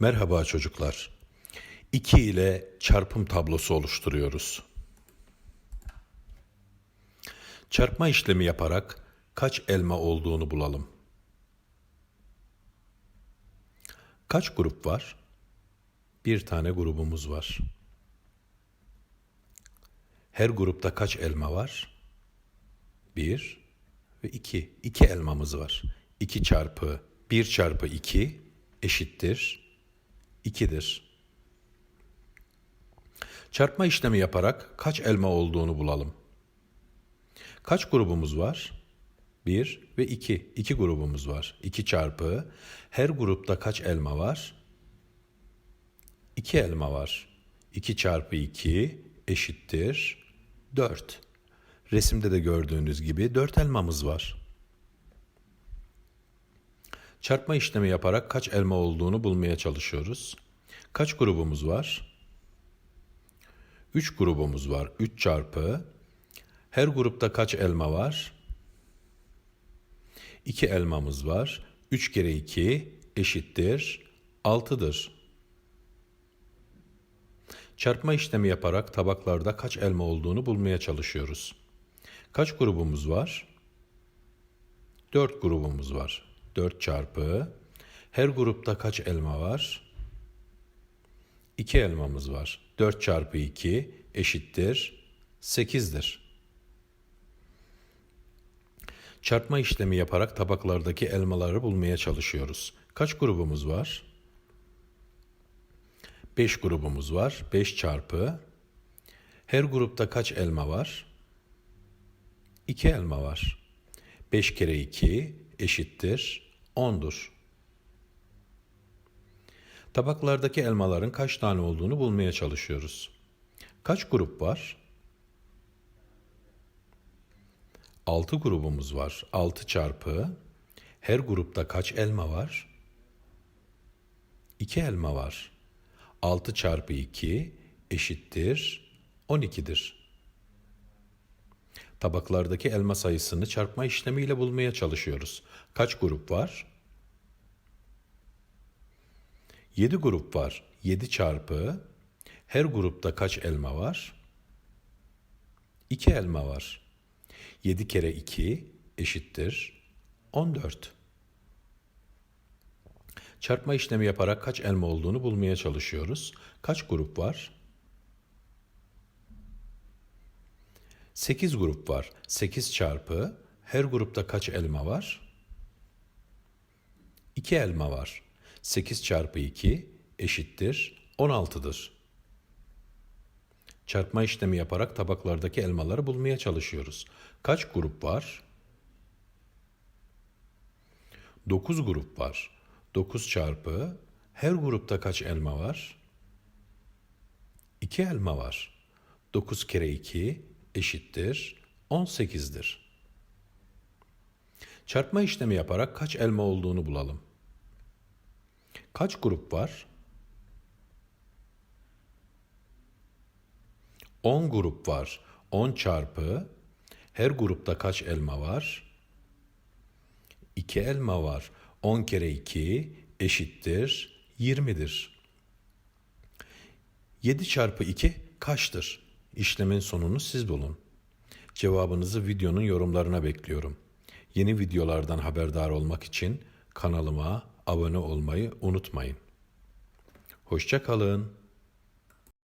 Merhaba çocuklar. 2 ile çarpım tablosu oluşturuyoruz. Çarpma işlemi yaparak kaç elma olduğunu bulalım. Kaç grup var? Bir tane grubumuz var. Her grupta kaç elma var? Bir ve iki. İki elmamız var. İki çarpı bir çarpı iki eşittir 2'dir. Çarpma işlemi yaparak kaç elma olduğunu bulalım. Kaç grubumuz var? 1 ve 2. 2 grubumuz var. 2 çarpı her grupta kaç elma var? 2 elma var. 2 çarpı 2 eşittir 4. Resimde de gördüğünüz gibi 4 elmamız var. Çarpma işlemi yaparak kaç elma olduğunu bulmaya çalışıyoruz. Kaç grubumuz var? 3 grubumuz var. 3 çarpı her grupta kaç elma var? 2 elmamız var. 3 kere 2 eşittir 6'dır. Çarpma işlemi yaparak tabaklarda kaç elma olduğunu bulmaya çalışıyoruz. Kaç grubumuz var? 4 grubumuz var. 4 çarpı her grupta kaç elma var? 2 elmamız var. 4 çarpı 2 eşittir 8'dir. Çarpma işlemi yaparak tabaklardaki elmaları bulmaya çalışıyoruz. Kaç grubumuz var? 5 grubumuz var. 5 çarpı her grupta kaç elma var? 2 elma var. 5 kere 2 eşittir 10'dur. Tabaklardaki elmaların kaç tane olduğunu bulmaya çalışıyoruz. Kaç grup var? 6 grubumuz var. 6 çarpı her grupta kaç elma var? 2 elma var. 6 çarpı 2 eşittir 12'dir. Tabaklardaki elma sayısını çarpma işlemiyle bulmaya çalışıyoruz. Kaç grup var? 7 grup var. 7 çarpı her grupta kaç elma var? 2 elma var. 7 kere 2 eşittir 14. Çarpma işlemi yaparak kaç elma olduğunu bulmaya çalışıyoruz. Kaç grup var? 8 grup var. 8 çarpı her grupta kaç elma var? 2 elma var. 8 çarpı 2 eşittir 16'dır. Çarpma işlemi yaparak tabaklardaki elmaları bulmaya çalışıyoruz. Kaç grup var? 9 grup var. 9 çarpı her grupta kaç elma var? 2 elma var. 9 kere 2 eşittir 18'dir. Çarpma işlemi yaparak kaç elma olduğunu bulalım. Kaç grup var? 10 grup var. 10 çarpı her grupta kaç elma var? 2 elma var. 10 kere 2 eşittir 20'dir. 7 çarpı 2 kaçtır? İşlemin sonunu siz bulun. Cevabınızı videonun yorumlarına bekliyorum. Yeni videolardan haberdar olmak için kanalıma abone olmayı unutmayın. Hoşça kalın.